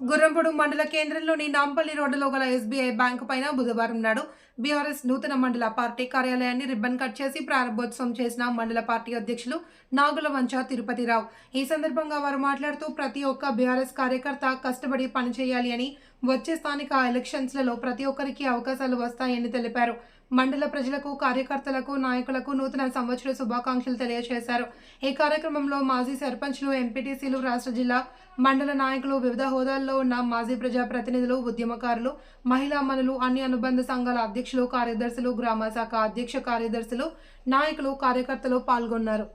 గుర్రంపూడి మండల కేంద్రంలోని నాంపల్లి రోడ్డులో గల ఎస్బీఐ బ్యాంకు పైన బుధవారం నాడు బీఆర్ఎస్ నూతన మండల పార్టీ కార్యాలయాన్ని రిబ్బన్ కట్ చేసి ప్రారంభోత్సవం చేసిన మండల పార్టీ అధ్యక్షులు నాగుల వంచ తిరుపతిరావు. ఈ సందర్భంగా వారు మాట్లాడుతూ ప్రతి ఒక్క బీఆర్ఎస్ కార్యకర్త కష్టపడి పనిచేయాలి అని వచ్చే స్థానిక ఎలక్షన్స్లలో ప్రతి ఒక్కరికి అవకాశాలు వస్తాయని తెలిపారు. మండల ప్రజలకు కార్యకర్తలకు నాయకులకు నూతన సంవత్సర శుభాకాంక్షలు తెలియజేశారు. ఈ కార్యక్రమంలో మాజీ సర్పంచ్లు ఎంపీటీసీలు రాష్ట్ర జిల్లా మండల నాయకులు వివిధ హోదాల్లో ఉన్న మాజీ ప్రజా ప్రతినిధులు ఉద్యమకారులు మహిళా మనులు అన్ని అనుబంధ సంఘాల అధ్యక్షులు కార్యదర్శులు గ్రామ శాఖ అధ్యక్ష కార్యదర్శులు నాయకులు కార్యకర్తలు పాల్గొన్నారు.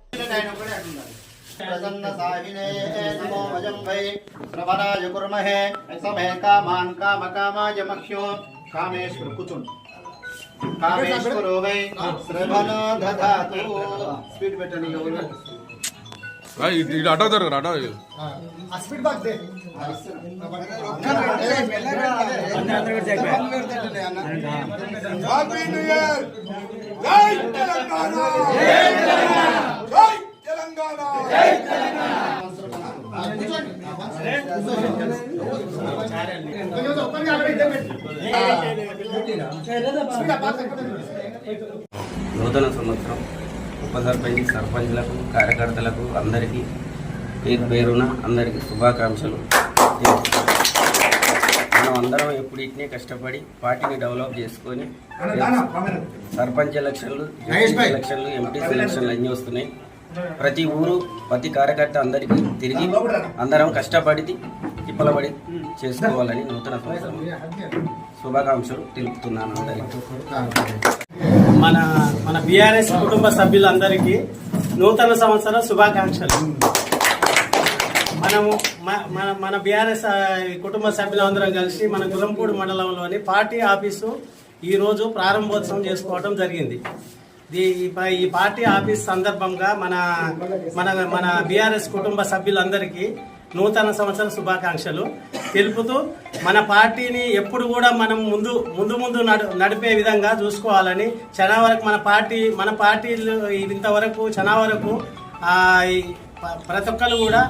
प्रसन्नसाहिने नमो वयं वै श्रवणाय कुर्महे समे कामान् कामकामाय मह्यो कामेश्वर कुचुन् कामेश्वरो वै श्रवणो दधातु स्पीड बेटर नहीं होगा भाई डाटा दर डाटा हाँ स्पीड भाग दे हैप्पी न्यू ईयर जय तेलंगाना जय तेलंगाना తెలంగాణ. నూతన సంవత్సరం ఉప సర్పంచ్ సర్పంచ్లకు కార్యకర్తలకు అందరికీ పేరు పేరున అందరికీ శుభాకాంక్షలు మనం అందరం ఎప్పుడు ఇట్నే కష్టపడి పార్టీని డెవలప్ చేసుకొని సర్పంచ్ ఎలక్షన్లు ఎలక్షన్లు ఎంపీ ఎలక్షన్లు అన్నీ వస్తున్నాయి. ప్రతి ఊరు ప్రతి కార్యకర్త అందరికీ తిరిగి అందరం కష్టపడి తిప్పలబడి చేసుకోవాలని నూతన సంవత్సరం శుభాకాంక్షలు తెలుపుతున్నాను మన మన బీఆర్ఎస్ కుటుంబ సభ్యులందరికీ నూతన సంవత్సర శుభాకాంక్షలు. మనము మన మన బీఆర్ఎస్ కుటుంబ సభ్యులందరం కలిసి మన గులంపూడి మండలంలోని పార్టీ ఆఫీసు ఈరోజు ప్రారంభోత్సవం చేసుకోవడం జరిగింది. ఈ ప- ఈ పార్టీ ఆఫీస్ సందర్భంగా మన మన మన బీఆర్ఎస్ కుటుంబ సభ్యులందరికీ నూతన సంవత్సర శుభాకాంక్షలు. తెలుపుతూ మన పార్టీని ఎప్పుడు కూడా మనం ముందు ముందు ముందు నడు నడిపే విధంగా చూసుకోవాలని చాలా వరకు మన పార్టీ మన పార్టీలు ఇంతవరకు చాలా వరకు ఈ ప్రతి ఒక్కరు కూడా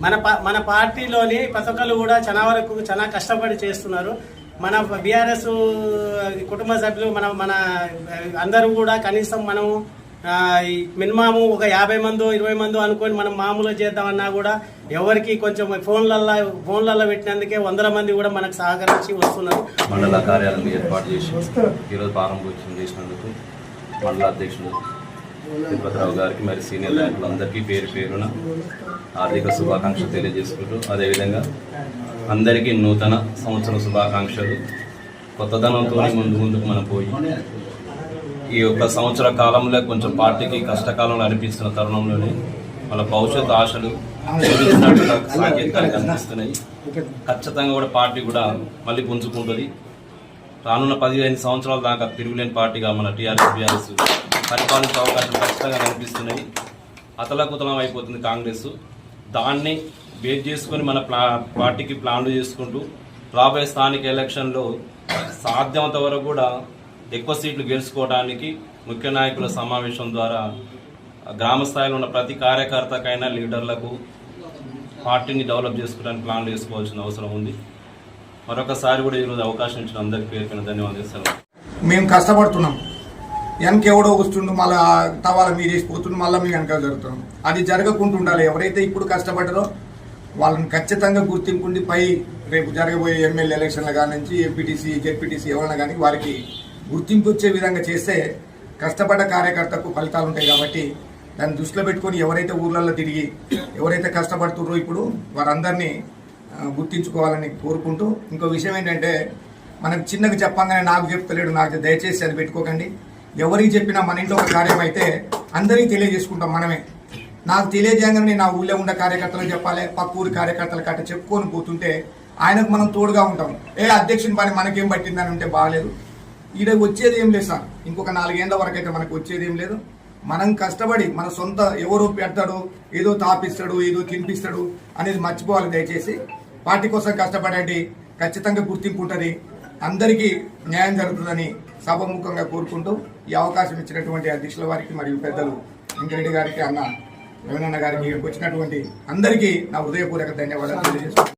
మన మన పార్టీలోని ప్రతి ఒక్కరు కూడా చాలా వరకు చాలా కష్టపడి చేస్తున్నారు. మన బీఆర్ఎస్ కుటుంబ సభ్యులు మన మన అందరూ కూడా కనీసం మనము మినిమము మినిమాము ఒక యాభై మందో ఇరవై మందో అనుకొని మనం మామూలుగా చేద్దామన్నా కూడా ఎవరికి కొంచెం ఫోన్లల్లో ఫోన్లలో పెట్టినందుకే వందల మంది కూడా మనకు సహకరించి వస్తున్నారు. మండల కార్యాలయం ఏర్పాటు చేసి ఈరోజు ప్రారంభోత్సవం చేసినందుకు మండల అధ్యక్షుడు తిరుపతిరావు గారికి మరి సీనియర్ నాయకులందరికీ పేరు పేరున ఆర్థిక శుభాకాంక్షలు తెలియజేసుకుంటూ అదేవిధంగా అందరికీ నూతన సంవత్సర శుభాకాంక్షలు. కొత్తదనంతో ముందు ముందుకు మనం పోయి ఈ యొక్క సంవత్సర కాలంలో కొంచెం పార్టీకి కష్టకాలంలో అనిపిస్తున్న తరుణంలోనే వాళ్ళ భవిష్యత్ ఆశలు చూపించినట్టుగా సాంకేతికాలు కనిపిస్తున్నాయి. ఖచ్చితంగా కూడా పార్టీ కూడా మళ్ళీ పుంజుకుంటుంది. రానున్న పదిహేను సంవత్సరాల దాకా తిరుగులేని పార్టీగా మన టీఆర్ఎస్ బీఆర్ఎస్ పరిపాలించే అవకాశం ఖచ్చితంగా కనిపిస్తున్నాయి. అతలకుతలం అయిపోతుంది కాంగ్రెస్. దాన్ని బేస్ చేసుకొని మన ప్లా పార్టీకి ప్లాన్లు చేసుకుంటూ రాబోయే స్థానిక ఎలక్షన్లో సాధ్యమంత వరకు కూడా ఎక్కువ సీట్లు గెలుచుకోవడానికి ముఖ్య నాయకుల సమావేశం ద్వారా గ్రామ స్థాయిలో ఉన్న ప్రతి కార్యకర్తకైనా లీడర్లకు పార్టీని డెవలప్ చేసుకోవడానికి ప్లాన్లు చేసుకోవాల్సిన అవసరం ఉంది. మరొకసారి కూడా ఈరోజు అవకాశం ఇచ్చిన అందరికీ పేరు ధన్యవాదాలు. మేము కష్టపడుతున్నాం. వెనక ఎవడో వస్తుండు మళ్ళా తవాల మీరు వేసిపోతుండు మళ్ళీ మీ వెనక జరుగుతున్నాం అది జరగకుండా ఉండాలి. ఎవరైతే ఇప్పుడు కష్టపడ్డారో వాళ్ళని ఖచ్చితంగా గుర్తింపుండి పై రేపు జరగబోయే ఎమ్మెల్యే ఎలక్షన్ల కాడి నుంచి ఎంపీటీసీ జెడ్పీటీసీ ఎవరైనా కానీ వారికి గుర్తింపు వచ్చే విధంగా చేస్తే కష్టపడ్డ కార్యకర్తకు ఫలితాలు ఉంటాయి కాబట్టి దాన్ని దృష్టిలో పెట్టుకొని ఎవరైతే ఊర్లలో తిరిగి ఎవరైతే కష్టపడుతున్నారో ఇప్పుడు వారందరినీ గుర్తించుకోవాలని కోరుకుంటూ ఇంకో విషయం ఏంటంటే మనకు చిన్నగా చెప్పంగానే నాకు చెప్తలేడు నాకు దయచేసి అది పెట్టుకోకండి. ఎవరికి చెప్పినా మన ఇంట్లో ఒక కార్యం అయితే అందరికీ తెలియజేసుకుంటాం మనమే. నాకు తెలియజేయగానే నా ఊళ్ళో ఉన్న కార్యకర్తలకు చెప్పాలి పక్క ఊరి కార్యకర్తలకు కట్ట చెప్పుకొని పోతుంటే ఆయనకు మనం తోడుగా ఉంటాం. ఏ అధ్యక్షుని పని మనకేం పట్టిందని ఉంటే బాగాలేదు. ఈడ వచ్చేది ఏం లేదు సార్. ఇంకొక నాలుగేళ్ళ వరకు అయితే మనకు వచ్చేది ఏం లేదు. మనం కష్టపడి మన సొంత ఎవరో పెడతాడు ఏదో తాపిస్తాడు ఏదో తినిపిస్తాడు అనేది మర్చిపోవాలి దయచేసి. పార్టీ కోసం కష్టపడండి. ఖచ్చితంగా గుర్తింపు ఉంటుంది. అందరికీ న్యాయం జరుగుతుందని సభముఖంగా కోరుకుంటూ ఈ అవకాశం ఇచ్చినటువంటి అధ్యక్షుల వారికి మరియు పెద్దలు వెంకరెడ్డి గారికి అన్న రమణన్న గారికి వచ్చినటువంటి అందరికీ నా హృదయపూర్వక ధన్యవాదాలు తెలియజేస్తున్నాను.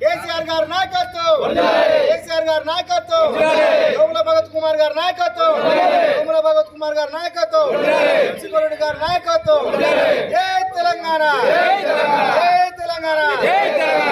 కేసీఆర్ గారు నాయకత్వం! కేసీఆర్ గారు నాయకత్వం! లోముల భగత్ కుమార్ గారు నాయకత్వం! లోముల భగత్ కుమార్ గారు నాయకత్వం! శివరెడ్డి గారు నాయకత్వం! తెలంగాణ జై తెలంగాణ! జై తెలంగాణ!